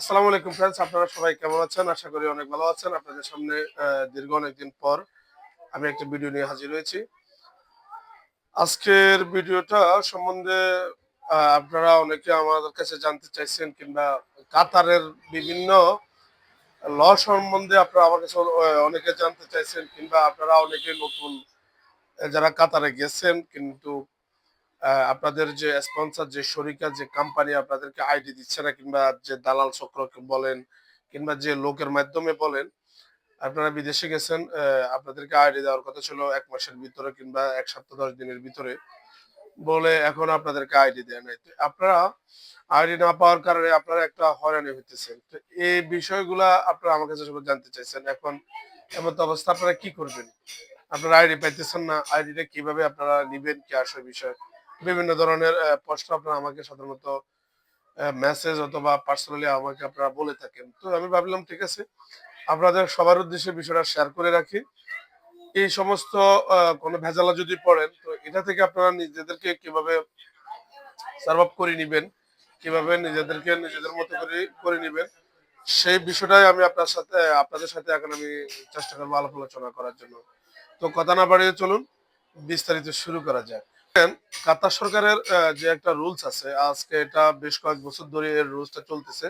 আসসালামু আলাইকুম ফ্রেন্ডস আপনারা সবাই কেমন আছেন? আশা করি অনেক ভালো আছেন। আপনাদের সামনে দীর্ঘ অনেকদিন পর আমি একটা ভিডিও নিয়ে হাজির হয়েছি। আজকের ভিডিওটা সম্বন্ধে আপনারা অনেকে আমাদের কাছে জানতে চাইছেন কিংবা কাতারের বিভিন্ন ল সম্বন্ধে আপনারা আমার কাছে অনেকে জানতে চাইছেন কিংবা আপনারা অনেকে নতুন যারা কাতারে গেছেন, কিন্তু আপনাদের যে স্পন্সর যে শরিকা, যে কোম্পানি আপনাদেরকে আইডি দিচ্ছে না, কিংবা যে দালাল চক্রকে বলেন, কিংবা যে লোকের মাধ্যমে বলেন, আপনারা বিদেশে গেছেন আপনাদেরকে আইডি দেওয়ার কথা ছিল এক মাসের ভিতরে কিংবা এক সপ্তাহ, দশ দিনের ভিতরে, বলে এখন আপনাদেরকে আইডি দেয় নাই। আপনারা আইডি না পাওয়ার কারণে আপনারা একটা হয়রানি হইতেছেন। তো এই বিষয়গুলা আপনারা আমার কাছে সবাই জানতে চাইছেন। এখন এমন তো অবস্থা, আপনারা কি করবেন? আপনারা আইডি পাইতেছেন না আইডিটা কীভাবে আপনারা নিবেন, কি আসে বিষয়? বিভিন্ন ধরনের প্রশ্ন আপনারা আমাকে সাধারণত মেসেজ অথবা পার্সোনালি আমাকে আপনারা বলে থাকেন। তো আমি ভাবলাম ঠিক আছে আপনাদের সবার উদ্দেশ্যে বিষয়টা শেয়ার করে রাখি। এই সমস্ত কোনো ভেজালা যদি পড়েন তো এটা থেকে আপনারা নিজেদেরকে কীভাবে সার্ভ আপ করে নিবেন কীভাবে নিজেদেরকে নিজেদের মতো করে করে নিবেন সেই বিষয়টাই আমি আপনার সাথে আপনাদের সাথে এখন আমি চেষ্টা করব আলাপ আলোচনা করার জন্য। তো কথা না বাড়িয়ে চলুন বিস্তারিত শুরু করা দেখেন, কাতার সরকারের যে একটা রুলস আছে, আজকে এটা বেশ কয়েক বছর ধরে এর রুলসটা চলতেছে।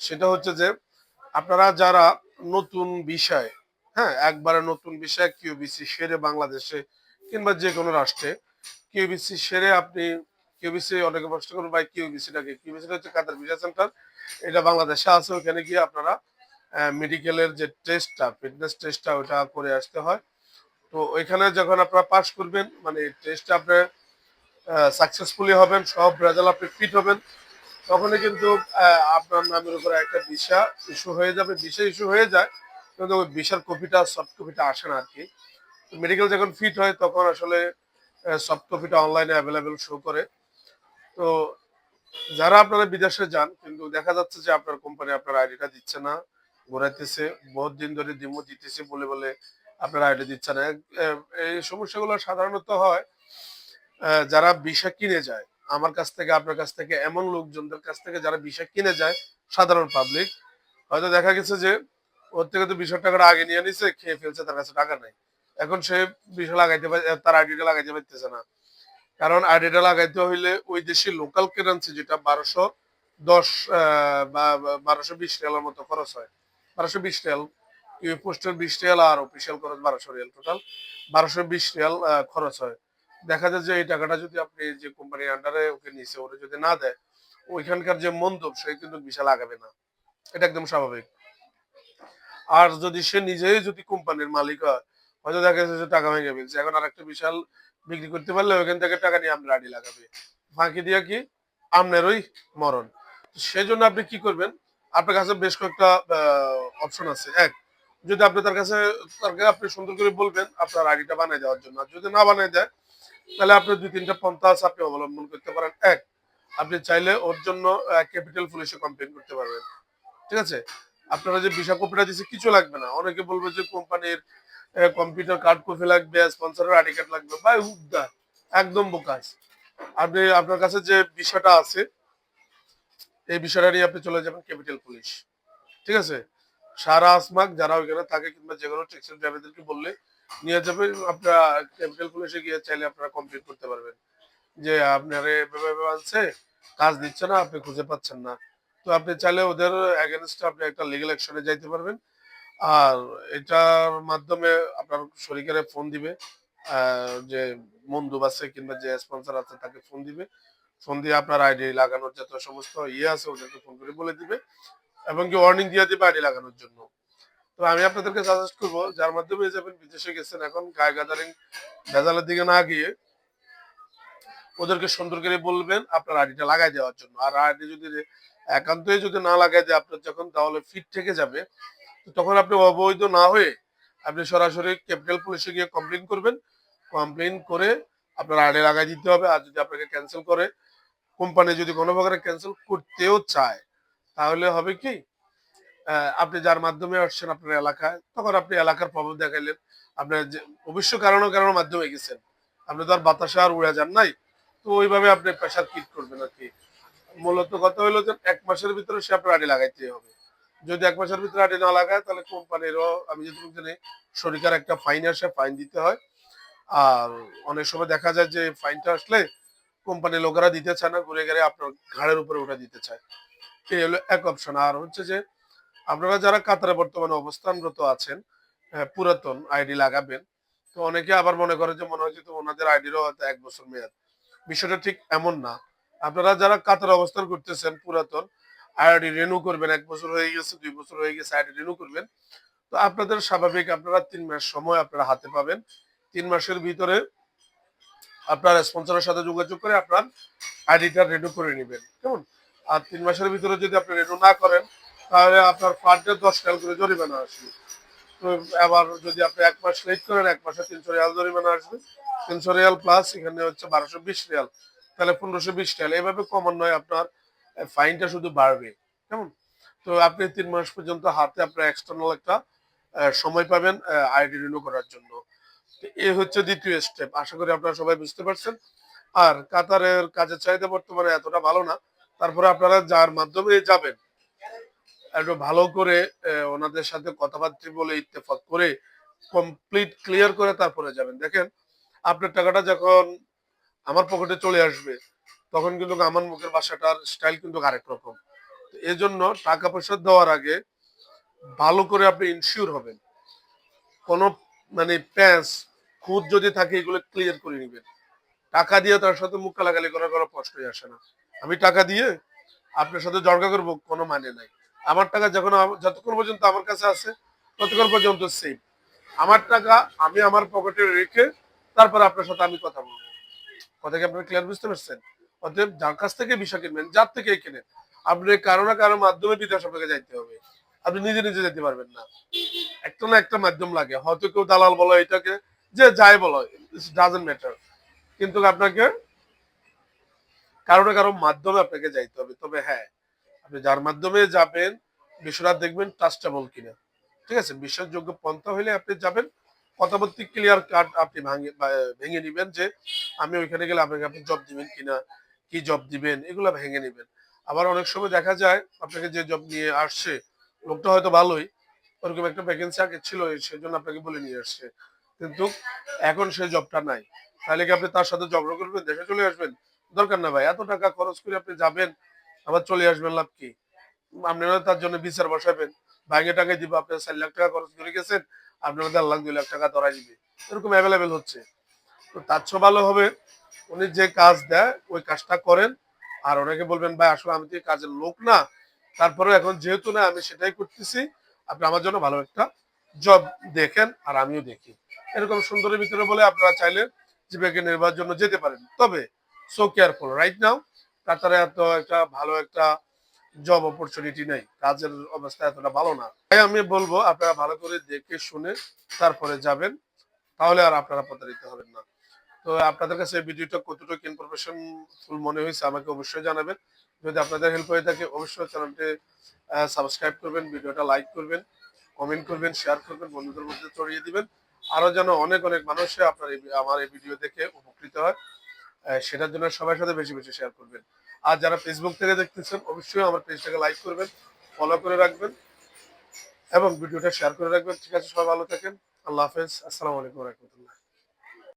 সেটা হচ্ছে যে, আপনারা যারা নতুন বিষয় হ্যাঁ একবারে নতুন বিষয় কিউবিসি সেরে বাংলাদেশে কিংবা যে কোনো রাষ্ট্রে কিউবিসি সেরে আপনি কিউবিসি অনেকে প্রশ্ন করুন ভাই কিউবিসিটাকে কিউবিসিটা হচ্ছে কাতার ভিসা সেন্টার। এটা বাংলাদেশে আছে, ওখানে গিয়ে আপনারা মেডিকেলের যে টেস্টটা ফিটনেস টেস্টটা ওটা করে আসতে হয়। তো ওইখানে যখন আপনারা পাস করবেন মানে টেস্টে আপনি সাকসেসফুলি হবেন, সব রেজাল্ট আপনি ফিট হবেন, তখনই কিন্তু আপনার নামের উপরে একটা ভিসা ইস্যু হয়ে যাবে। ভিসা ইস্যু হয়ে যায়, কিন্তু ওই ভিসার কপিটা সফট কপিটা আসে না আর কি মেডিকেল যখন ফিট হয়, তখন আসলে সফট কপিটা অনলাইনে অ্যাভেলেবেল শো করে। তো যারা আপনারা বিদেশে যান, কিন্তু দেখা যাচ্ছে যে আপনার কোম্পানি আপনার আইডিটা দিচ্ছে না, ঘোরাইতেছে, বহুত দিন ধরে ডিমো দিতেছে, বলে বলে আপনার আইডি দিচ্ছে না আহ, এই সমস্যাগুলো সাধারণত হয় যারা ভিসা কিনে যায়। আমার কাছ থেকে আপনার কাছ থেকে এমন লোকজনদের কাছ থেকে যারা ভিসা কিনে যায় সাধারণ পাবলিক হয়তো দেখা গেছে যে ওর থেকে তো বিশ টাকাটা আগে নিয়ে নিছে খেয়ে ফেলছে তার কাছে টাকা নাই। এখন সে বিষয় লাগাইতে তার আইডিটা লাগাইতে পারতেছে না। কারণ আইডিটা লাগাইতে হইলে ওই দেশে লোকাল কারেন্সি যেটা বারোশো দশ বা বারোশো বিশ রিয়ালের মতো খরচ হয়। বারোশো বিশ রিয়াল পোস্টের বিশ রিয়াল আর অফিসিয়াল খরচ বারোশো রিয়াল টোটাল বারোশো বিশ রিয়াল খরচ হয়। দেখা যায় যে এই টাকাটা যদি আপনি যে কোম্পানির আন্ডারে ওকে নিছে ওরা যদি না দেয়, ওইখানকার যে মন্দব সে কিন্তু বিশাল লাগাবে না। এটা একদম স্বাভাবিক। আর যদি সে নিজেই যদি কোম্পানির মালিক হয়, হয়তো দেখা যাচ্ছে যে টাকা ভেঙে ফেলছে। এখন আর একটা বিশাল বিক্রি করতে পারলে ওইখান থেকে টাকা নিয়ে আপনার আড়ি লাগাবে। ফাঁকি দিয়া কি? আপনার ওই মরণ সেজন্য আপনি কি করবেন? আপনার কাছে বেশ কয়েকটা অপশন আছে। এক যদি আপনি তার কাছে, তার আপনি সুন্দর করে বলবেন আপনার আইডিটা বানিয়ে দেওয়ার জন্য। যদি না বানিয়ে দেয়, তাহলে আপনি দুই তিনটা পন্থাস আপনি অবলম্বন করতে পারেন। এক, আপনি চাইলে ওর জন্য ক্যাপিটাল পুলিশে কমপ্লেন করতে পারবেন। ঠিক আছে? আপনারা যে ভিসা কপিটা দিচ্ছে কিছু লাগবে না। অনেকে বলবে যে কোম্পানির কম্পিউটার কার্ড কপি লাগবে স্পন্সরের আইডি কার্ড লাগবে। ভাই হুদ্দা একদম বোকাস। আপনি, আপনার কাছে যে বিষয়টা আছে, এই বিষয়টা নিয়ে আপনি চলে যাবেন ক্যাপিটাল পুলিশ ঠিক আছে? সারা আসমাক, যারা ওইখানে থাকে কিংবা যে কোনো ট্যাক্সি ড্রাইভারদেরকে বললে নিয়ে যাবে। আপনারা ক্যাপিটাল পুলিশে গিয়ে চাইলে আপনারা কমপ্লিট করতে পারবেন। যে আপনার এভাবে কাজ দিচ্ছে না, আপনি খুঁজে পাচ্ছেন না। তো আপনি চাইলে ওদের এগেনস্টে আপনি একটা লিগেল অ্যাকশনে যাইতে পারবেন। আর এটার মাধ্যমে আপনার শরীরে ফোন দিবে। যে মন্দুব আছে কিংবা যে স্পন্সর আছে তাকে ফোন দিবে। ফোন দিয়ে আপনার আইডি লাগানোর যত সমস্ত ইয়ে আছে, ওদেরকে ফোন করে বলে দিবে। এবং কি ওয়ার্নিং দিয়ে দিবে আইডি লাগানোর জন্য। তো আমি আপনাদেরকে সাজেস্ট করব, যার মাধ্যমে যাবেন বিদেশে গেছেন এখন, গায়ে গাদারিং, ভেজালের দিকে না গিয়ে ওদেরকে সুন্দর করে বলবেন আপনার আইডিটা লাগাই দেওয়ার জন্য। আর আইডি যদি একান্তই যদি না লাগাই দেয় আপনার যখন, তাহলে ফিট থেকে যাবে। তখন আপনি অবৈধ না হয়ে আপনি সরাসরি ক্যাপিটাল পুলিশে গিয়ে কমপ্লেন করবেন। কমপ্লেন করে আপনার আইডি লাগাই দিতে হবে। আর যদি আপনাকে ক্যান্সেল করে কোম্পানি যদি কোনো প্রকারে ক্যান্সেল করতেও চায় তাহলে হবে কি আপনি যার মাধ্যমে আসছেন আপনার এলাকায়, তখন আপনি এলাকার প্রভাব দেখাইলেন। আপনার যে অবশ্য কারণে কারণের মাধ্যমে গেছেন। আপনি তো আর বাতাসে আর উড়ে যান নাই। তো ওইভাবে আপনি প্রেশার কিট করবেন আর কি। মূলত কথা হলো যে এক মাসের ভিতরে সে আপনার আইডি লাগাইতে হবে। যদি এক মাসের ভিতরে আইডি না লাগায়, তাহলে কোম্পানিরও, আমি যেটুকু জানি, সরকার একটা ফাইন আসে ফাইন দিতে হয়। আর অনেক সময় দেখা যায় যে ফাইনটা আসলে কোম্পানির লোকেরা দিতে চায় না, ঘুরে গেলে আপনার ঘাড়ের উপরে ওটা দিতে চায়। এক অপশন আর হচ্ছে যে আপনারা যারা কাতারে বর্তমানে অবস্থানরত আছেন আহ, পুরাতন আইডি লাগাবেন তো অনেকে আবার মনে করে যে মনে হয় যে ওনাদের আইডিরও হয়তো এক বছর মেয়াদ। বিষয়টা ঠিক এমন না। আপনারা যারা কাতার অবস্থান করতেছেন পুরাতন আইডি রিনিউ করবেন এক বছর হয়ে গেছে দুই বছর হয়ে গেছে আইডি রিনিউ করবেন তো আপনাদের স্বাভাবিক আপনারা তিন মাস সময় আপনারা হাতে পাবেন। তিন মাসের ভিতরে আপনার স্পন্সরের সাথে যোগাযোগ করে আপনার আইডিটা রিনিউ করে নেবেন। কেমন? আর তিন মাসের ভিতরে যদি আপনি রিনিউ না করেন, তাহলে আপনার পার ডে দশ টাকা করে জরিমানা আসবে। তো আবার যদি আপনি এক মাস লেট করেন, এক মাসে তিনশো রিয়াল জরিমানা আসবে। তিনশো রিয়াল প্লাস এখানে হচ্ছে বারোশো বিশ রিয়াল। তাহলে পনেরোশো বিশ রিয়াল। এভাবে ক্রমান্বয়ে আপনার ফাইনটা শুধু বাড়বে। কেমন? তো আপনি তিন মাস পর্যন্ত হাতে আপনার এক্সটার্নাল একটা সময় পাবেন আইডি রিনিউ করার জন্য। এ হচ্ছে দ্বিতীয় স্টেপ আশা করি আপনারা সবাই বুঝতে পারছেন। আর কাতারের কাজের চাহিদা বর্তমানে এতটা ভালো না। তারপরে আপনারা যার মাধ্যমে যাবেন, একটু ভালো করে ওনাদের সাথে কথাবার্তা বলে ইত্তেফাক করে কমপ্লিট ক্লিয়ার করে তারপরে যাবেন। দেখেন, আপনার টাকাটা যখন আমার পকেটে চলে আসবে, তখন কিন্তু আমার মুখের বাসাটার স্টাইল কিন্তু আরেক রকম। তো এই জন্য টাকা পয়সা দেওয়ার আগে ভালো করে আপনি ইনশিওর হবেন। কোনো মানে প্যাঁচ খুদ যদি থাকে, এগুলো ক্লিয়ার করে নেবেন। টাকা দিয়ে তার সাথে মুখ কালাগালি করার কোনো প্রশ্নই আসে না। আমি টাকা দিয়ে আপনার সাথে জর্গা করব, কোনো মানে নাই। আমার টাকা যখন যতক্ষণ পর্যন্ত আমার কাছে আছে, ততক্ষণ পর্যন্ত সেফ আমার টাকা আমি আমার পকেটে রেখে তারপর আপনার সাথে আমি কথা বলব। কথা কি আপনারা ক্লিয়ার বুঝতে পারছেন? অতএব যার কাছ থেকে বিষয় কিনবেন, যার থেকে কিনেন, আপনি কারও না কারও মাধ্যমে বিদেশ আপনাকে যাইতে হবে। আপনি নিজে নিজে যেতে পারবেন না। একটা না একটা মাধ্যম লাগে। হয়তো কেউ দালাল বলো, এটাকে, যে যাই বলো ডাজেন্ট ম্যাটার কিন্তু আপনাকে কারও না কারও মাধ্যমে আপনাকে যাইতে হবে। তবে হ্যাঁ আপনি যার মাধ্যমে যাবেন বিষয়টা দেখবেন ট্রাস্টেবল কিনা। ঠিক আছে? বিশ্বাসযোগ্য পন্থা হইলে আপনি যাবেন। কথাবার্তি ক্লিয়ার কার্ড আপনি ভাঙে ভেঙে নিবেন যে, আমি ওইখানে গেলে আপনাকে আপনি জব দিবেন কিনা, কি জব দিবেন, এগুলো ভেঙে নিবেন। আবার অনেক সময় দেখা যায়, আপনাকে যে জব নিয়ে আসছে, লোকটা হয়তো ভালোই, ওরকম একটা ভ্যাকেন্সি আগে ছিল সেই জন্য আপনাকে বলে নিয়ে আসছে। কিন্তু এখন সেই জবটা নাই। তাহলে কি আপনি তার সাথে ঝগড়া করবেন, দেশে চলে আসবেন? দরকার না ভাই, এত টাকা খরচ করে আপনি যাবেন, আবার চলে আসবেন, লাভ কি? আপনি তার জন্য বিচার বসাবেন। ভাঙে টাকা দিব আপনি চার লাখ টাকা খরচ করে গেছেন, আপনার লাখ দুই লাখ টাকা ধরাই দিবে। এরকম অ্যাভেলেবেল হচ্ছে। তো তার চেয়ে ভালো হবে, উনি যে কাজ দেয়, ওই কাজটা করেন। আর ওনাকে বলবেন, ভাই, আসলে আমি তো কাজের লোক না। তারপরে এখন যেহেতু না, আমি সেটাই করতেছি। আপনি আমার জন্য ভালো একটা জব দেখেন, আর আমিও দেখি। এরকম সুন্দরের ভিতরে বলে আপনারা চাইলে জীবিকা নির্বাহের জন্য যেতে পারেন। তবে সো কেয়ারফুল রাইট নাও কাতারে এত একটা ভালো একটা জব অপরচুনিটি নেই। কাজের অবস্থা এতটা ভালো না। তাই আমি বলব, আপনারা ভালো করে দেখে শুনে তারপরে যাবেন। তাহলে আর আপনারা প্রতারিত হবেন না। তো আপনাদের কাছে ভিডিওটা কতটুকু ইনফরমেশন ফুল মনে হয়েছে আমাকে অবশ্যই জানাবেন। যদি আপনাদের হেল্প হয়ে থাকে, অবশ্যই চ্যানেলটি সাবস্ক্রাইব করবেন, ভিডিওটা লাইক করবেন কমেন্ট করবেন শেয়ার করবেন, বন্ধুদের মধ্যে ছড়িয়ে দিবেন। আরও যেন অনেক অনেক মানুষ আপনার আমার এই ভিডিও দেখে উপকৃত হয়। সেটার জন্য সবার সাথে বেশি বেশি শেয়ার করবেন। আর যারা ফেসবুক থেকে দেখতেছেন, অবশ্যই আমার পেজটাকে লাইক করবেন ফলো করে রাখবেন, এবং ভিডিওটা শেয়ার করে রাখবেন। ঠিক আছে, সবাই ভালো থাকেন। আল্লাহ হাফেজ। আসসালামু আলাইকুম রহমতুল্লাহ।